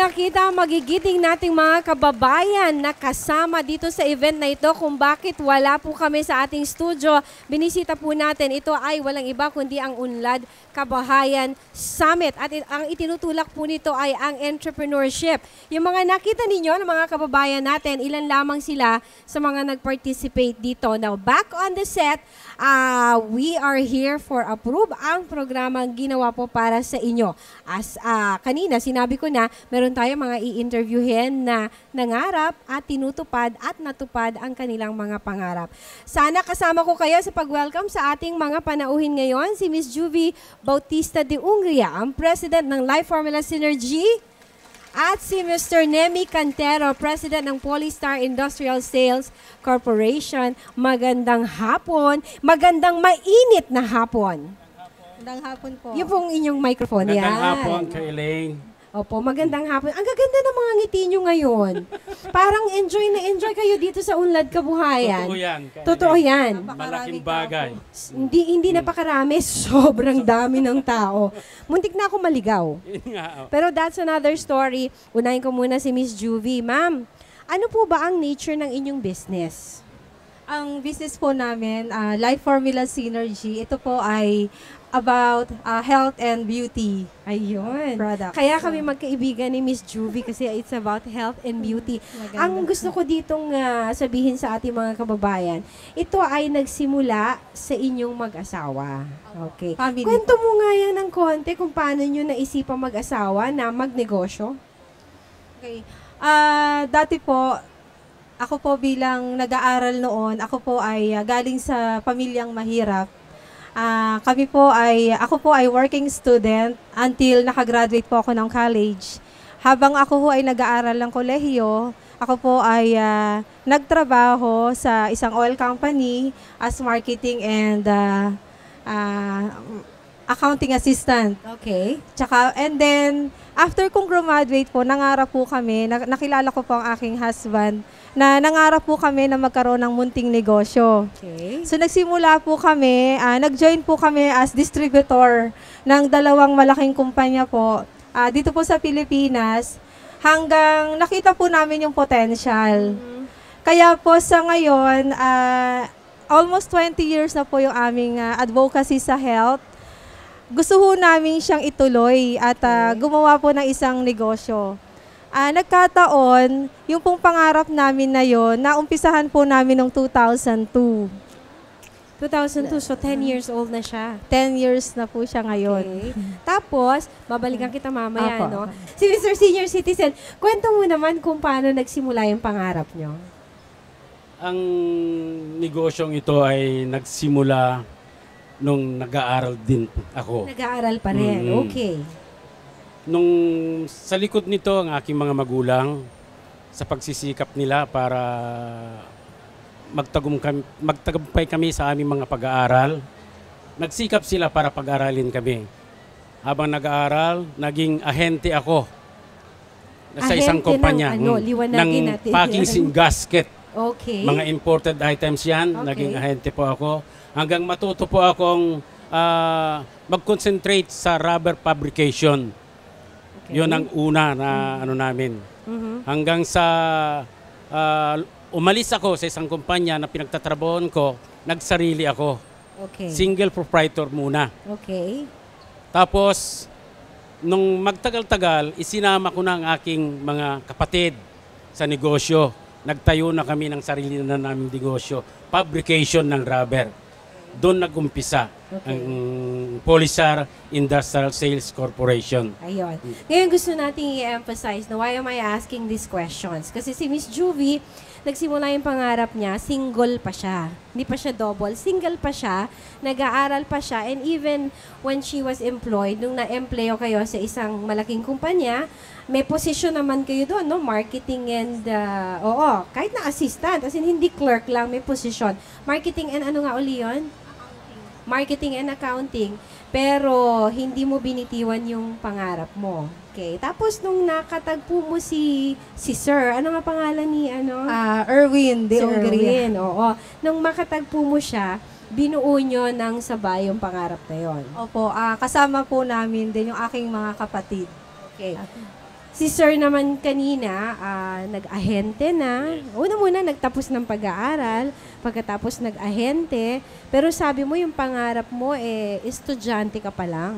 Nakita magigiting nating mga kababayan na kasama dito sa event na ito kung bakit wala po kami sa ating studio. Binisita po natin, ito ay walang iba kundi ang Unlad Kabahayan Summit. At ang itinutulak po nito ay ang entrepreneurship. Yung mga nakita ninyo ng mga kababayan natin, ilan lamang sila sa mga nag-participate dito. Now, back on the set, ah, we are here for approve ang programang ginawa po para sa inyo. As ah, kanina, sinabi ko na, meron tayo mga i-interviewin na nangarap at tinutupad at natupad ang kanilang mga pangarap. Sana kasama ko kayo sa pag-welcome sa ating mga panauhin ngayon, si Miss Juvie Bautista de Ungria, ang President ng Life Formula Synergy, at si Mr. Nemi Cantero, President ng Polystar Industrial Sales Corporation. Magandang hapon. Magandang mainit na hapon. Magandang hapon po. Yung pong inyong microphone. Magandang yan. hapon kay Elaine. Opo, magandang hapon. Ang gaganda ng mga ngiti nyo ngayon. Parang enjoy na enjoy kayo dito sa Unlad Kabuhayan. Totoo yan. kay Totoo yan. Malaking bagay. Hindi hindi napakarami, sobrang dami ng tao. Muntik na ako maligaw. Oh. Pero that's another story. Unahin ko muna si Miss Juvie. Ma'am, ano po ba ang nature ng inyong business? Ang business po namin, ah, Life Formula Synergy, ito po ay about ah, health and beauty Ayun. products. Kaya kami magkaibigan ni Miss Juvie kasi it's about health and beauty. Maganda. Ang gusto ko ditong ah, sabihin sa ating mga kababayan, ito ay nagsimula sa inyong mag-asawa. Okay. Family Kwento mo nga yan ng konti kung paano nyo naisipang mag-asawa na magnegosyo. Okay. Ah, dati po, ako po bilang nag-aaral noon, ako po ay ah, galing sa pamilyang mahirap. Ah, kami po ay, ako po ay working student until nakagraduate po ako ng college. Habang ako po ay nag-aaral ng kolehiyo, ako po ay ah, nagtrabaho sa isang oil company as marketing and ah, ah, accounting assistant. Okay. Tsaka, and then, after kong graduate po, nangarap po kami, na- nakilala ko po ang aking husband, na nangarap po kami na magkaroon ng munting negosyo. Okay. So, nagsimula po kami, ah, nag-join po kami as distributor ng dalawang malaking kumpanya po ah, dito po sa Pilipinas, hanggang nakita po namin yung potential. Kaya po sa ngayon, ah, almost 20 years na po yung aming ah, advocacy sa health. Gusto ho namin siyang ituloy at ah, gumawa po ng isang negosyo. Ah, nagkataon, yung pong pangarap namin na yon, naumpisahan po namin noong 2002. 2002, so 10 years old na siya. 10 years na po siya ngayon. Okay. Tapos, babalikan kita mamaya, Apo. no? Si Mr. Senior Citizen, kwento mo naman kung paano nagsimula yung pangarap nyo. Ang negosyong ito ay nagsimula nung nag-aaral din ako. Nag-aaral pa rin. Mm. Okay. Nung sa likod nito ang aking mga magulang sa pagsisikap nila para magtagum kami, magtagumpay kami sa aming mga pag-aaral. Nagsikap sila para pag-aralin kami. Habang nag-aaral, naging ahente ako sa isang Ahente ng kumpanya ano, mm, ng natin packing yan. sin gasket. Okay. Mga imported items yan. Okay. Naging ahente po ako. Hanggang matuto po akong ah, mag-concentrate sa rubber fabrication. Okay. Yun ang una na ano namin. Mhm. Hanggang sa ah, umalis ako sa isang kumpanya na pinagtatrabahoan ko, nagsarili ako. Okay. Single proprietor muna. Okay. Tapos, nung magtagal-tagal, isinama ko na ang aking mga kapatid sa negosyo. Nagtayo na kami ng sarili na naming negosyo. Fabrication ng rubber. Doon nag-umpisa Okay. ang Polisar Industrial Sales Corporation. Ayun. Ngayon gusto nating i-emphasize na why am I asking these questions? Kasi si Miss Juvie, nagsimula yung pangarap niya, single pa siya. Hindi pa siya double, single pa siya, nag-aaral pa siya, and even when she was employed, nung na-employo kayo sa isang malaking kumpanya, may position naman kayo doon, no? Marketing and, uh, oo, kahit na assistant, as in hindi clerk lang, may position. Marketing and ano nga uli yun? Marketing and accounting, pero hindi mo binitiwan yung pangarap mo. Okay. Tapos nung nakatagpo mo si si Sir, ano nga pangalan ni ano? Ah, Erwin de si. Erwin, oo. Nung makatagpo mo siya, binuo nyo ng sabay yung pangarap na yon. Opo, ah, kasama po namin din yung aking mga kapatid. Okay. Si Sir naman kanina, ah, nag-ahente na. Una muna, nagtapos ng pag-aaral. Pagkatapos nag-ahente. Pero sabi mo, yung pangarap mo, eh, estudyante ka pa lang.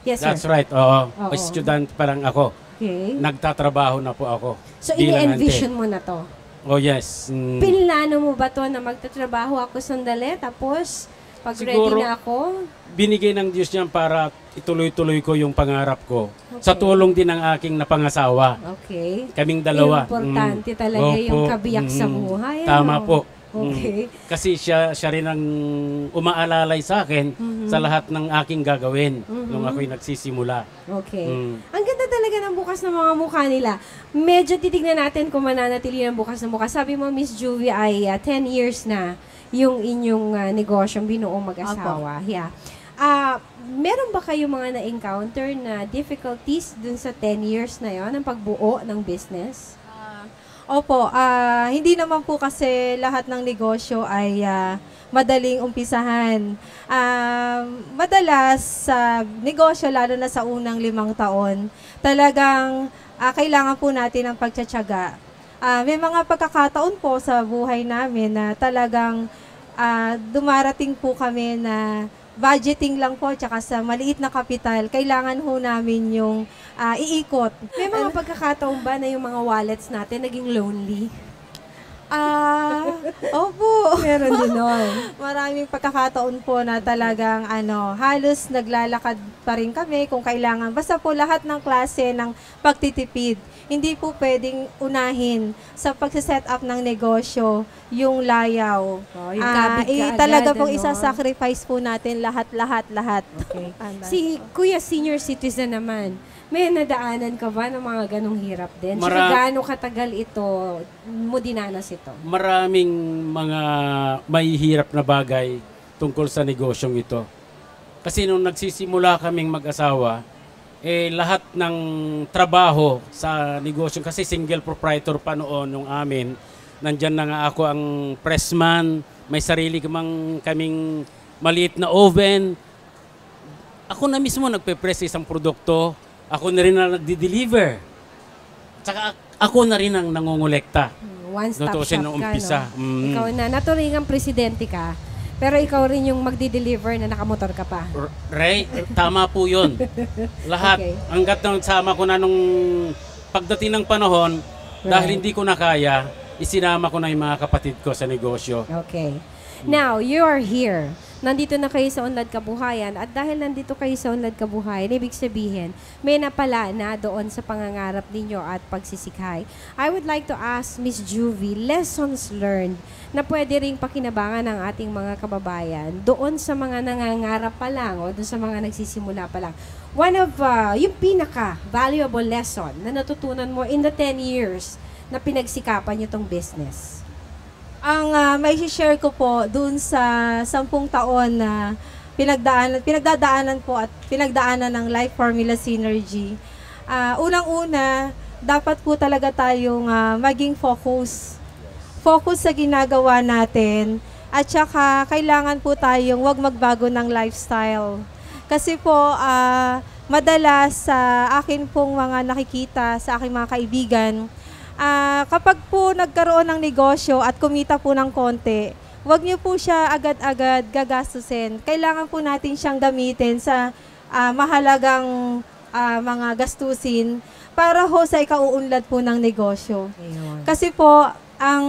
Yes, sir. That's right. Oo. Oo. Student pa lang ako. Okay. Nagtatrabaho na po ako. So, ini-envision mo na to. Oh, yes. Mm. Pinlano mo ba to na magtatrabaho ako sandali, tapos pag ready Siguro- na ako, binigay ng Diyos niyan para ituloy-tuloy ko yung pangarap ko. Sa tulong din ng aking napangasawa. okay. Kaming dalawa. Importante Mm. talaga yung Opo. kabiyak sa Mm. buhay. Tama ano? po. Okay. Mm. Kasi siya siya rin ang umaalalay sa akin Mm-hmm. sa lahat ng aking gagawin nung ako'y nagsisimula. Okay. Mm. Ang ganda talaga ng bukas ng mga mukha nila. Medyo titignan natin kung mananatili ng bukas ng mukha. Sabi mo, Miss Juvie, ay ah, 10 years na yung inyong uh, negosyong binuong mag-asawa. Yeah. Ah, meron ba kayo mga na-encounter na difficulties dun sa 10 years na yon ng pagbuo ng business? Opo, ah, hindi naman po kasi lahat ng negosyo ay ah, madaling umpisahan. Ah, madalas sa negosyo, lalo na sa unang limang taon, talagang ah, kailangan po natin ng pagtsatsaga. Ah, may mga pagkakataon po sa buhay namin na talagang ah, dumarating po kami na budgeting lang po tsaka sa maliit na kapital, kailangan ho namin yung ah, iikot. May mga pagkakataon ba na yung mga wallets natin naging lonely? Ah, opo. Meron din nun. Maraming pagkakataon po na talagang ano, halos naglalakad pa rin kami kung kailangan. Basta po lahat ng klase ng pagtitipid. Hindi po pwedeng unahin sa pagsiset up ng negosyo yung layaw. Oh, yung Ah, ka eh, agad, talaga pong ano? isa-sacrifice po natin lahat, lahat, lahat. Okay. Si Kuya Senior Citizen naman, may nadaanan ka ba ng mga ganong hirap din? Mara- gaano katagal ito mo dinanas ito? Maraming mga mahihirap na bagay tungkol sa negosyong ito. Kasi nung nagsisimula kaming mag-asawa, eh lahat ng trabaho sa negosyo, kasi single proprietor pa noon nung amin, nandyan na nga ako ang pressman, may sarili kamang kaming maliit na oven. Ako na mismo nagpe-press isang produkto, ako na rin na nagdi-deliver. Tsaka ako na rin ang nangongolekta. One-stop Tutusin shop ka, umpisa. no? Mm. Ikaw na, naturingang presidente ka, pero ikaw rin yung magdi-deliver na nakamotor ka pa. R- Ray, tama po yun. Lahat, Okay. hanggat nang sama ko na nung pagdating ng panahon, dahil Right. hindi ko na kaya, isinama ko na yung mga kapatid ko sa negosyo. Okay. Now, you are here. Nandito na kayo sa Unlad Kabuhayan at dahil nandito kayo sa Unlad Kabuhayan, ibig sabihin, may napala na doon sa pangangarap ninyo at pagsisikhay. I would like to ask Miss Juvie, lessons learned na pwede ring pakinabangan ng ating mga kababayan doon sa mga nangangarap pa lang o doon sa mga nagsisimula pa lang. One of, uh, yung pinaka valuable lesson na natutunan mo in the 10 years na pinagsikapan nyo tong business. Ang uh, may share ko po dun sa sampung taon na pinagdaanan, pinagdadaanan po at pinagdaanan ng Life Formula Synergy. Ah, unang-una, dapat po talaga tayong ah, maging focus. Focus sa ginagawa natin at saka kailangan po tayong wag magbago ng lifestyle. Kasi po, ah, madalas sa akin pong mga nakikita, sa aking mga kaibigan, Ah, kapag po nagkaroon ng negosyo at kumita po ng konti, wag niyo po siya agad-agad gagastusin. Kailangan po natin siyang gamitin sa ah, mahalagang ah, mga gastusin para ho sa ikauunlad po ng negosyo. Ayun. Kasi po, ang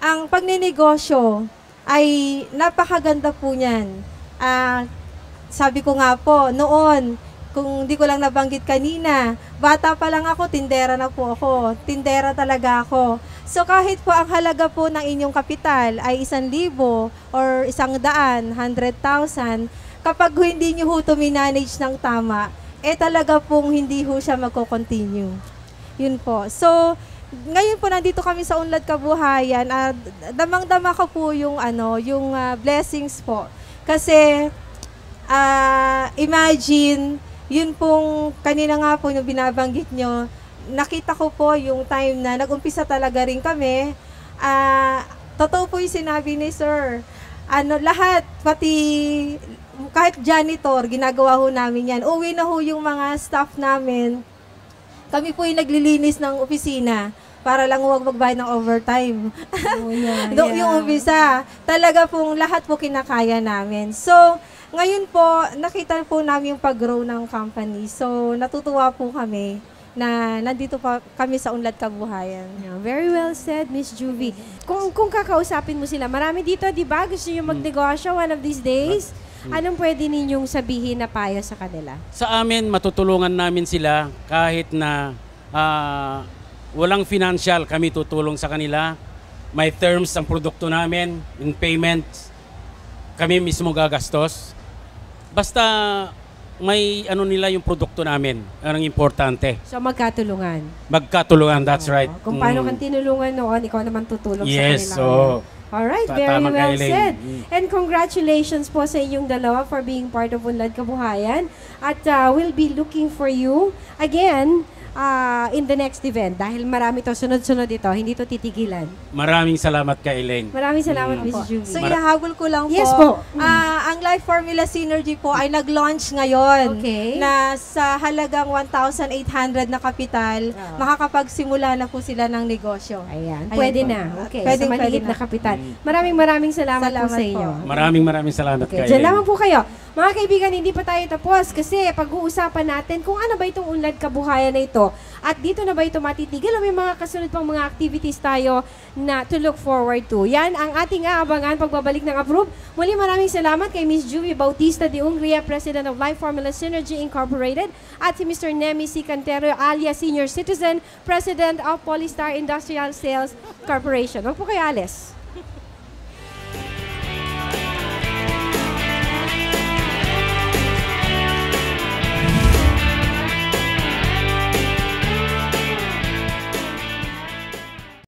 ang pagninegosyo ay napakaganda po niyan. Ah, sabi ko nga po, noon, kung di ko lang nabanggit kanina, bata pa lang ako, tindera na po ako. Tindera talaga ako. So kahit po ang halaga po ng inyong kapital ay isang libo or isang daan, 100,000, kapag hindi nyo ho to manage ng tama, eh talaga pong hindi ho siya magko-continue. Yun po. So, ngayon po nandito kami sa Unlad Kabuhayan, at damang-dama ko po yung ano, yung ah, blessings po. Kasi ah, imagine yun pong kanina nga po yung binabanggit nyo, nakita ko po yung time na nag-umpisa talaga rin kami. Ah, totoo po yung sinabi ni Sir. Ano, lahat, pati kahit janitor, ginagawa ho namin yan. Uwi na ho yung mga staff namin Kami po yung naglilinis ng opisina para lang huwag magbayad ng overtime. Oh, yeah, Do- yeah. Yung umpisa, talaga pong lahat po kinakaya namin. So, ngayon po, nakita po namin yung pag-grow ng company. So, natutuwa po kami na nandito pa kami sa Unlad Kabuhayan. Yeah, very well said, Miss Juvie. Kung, kung kakausapin mo sila, marami dito, di ba? Gusto nyo magnegosyo one of these days? Anong pwede ninyong sabihin na payo sa kanila? Sa amin, matutulungan namin sila kahit na ah, walang financial, kami tutulong sa kanila. May terms ang produkto namin, in payments, kami mismo gagastos. Basta may ano nila yung produkto namin, ang importante. So, magkatulungan. Magkatulungan, that's right. Kung paano Mm. kang tinulungan noon, ikaw naman tutulong Yes, sa kanila. so Alright, Ta- very well said. Mm. And congratulations po sa inyong dalawa for being part of Unlad Kabuhayan. At uh, we'll be looking for you again uh, in the next event. Dahil marami to, sunod-sunod ito, hindi to titigilan. maraming salamat kay Elaine. Maraming salamat, Mm. Miss Juvie. So, Mara- inahabol ko lang po. Yes po. Ah, ang Life Formula Synergy po ay nag-launch ngayon. Okay. Na sa halagang 1,800 na kapital, Ah. makakapagsimula na po sila ng negosyo. Ayan, Ayan pwede po. na. Okay, Pwede, sa maliit pwede na na. kapital. Maraming maraming salamat, po Salamat sa po. inyo. Maraming maraming salamat Okay, kay dyan Elaine. naman po kayo. Mga kaibigan, hindi pa tayo tapos kasi pag-uusapan natin kung ano ba itong unlad kabuhayan na ito at dito na ba ito matitigil o may mga kasunod pang mga activities tayo na to look forward to. Yan ang ating aabangan pagbabalik ng approve. Muli maraming salamat kay Miss Juvie Bautista de Ungria, President of Life Formula Synergy Incorporated at si Mr. Nemi C. Cantero alias Senior Citizen, President of Polystar Industrial Sales Corporation. Huwag po kayo alis.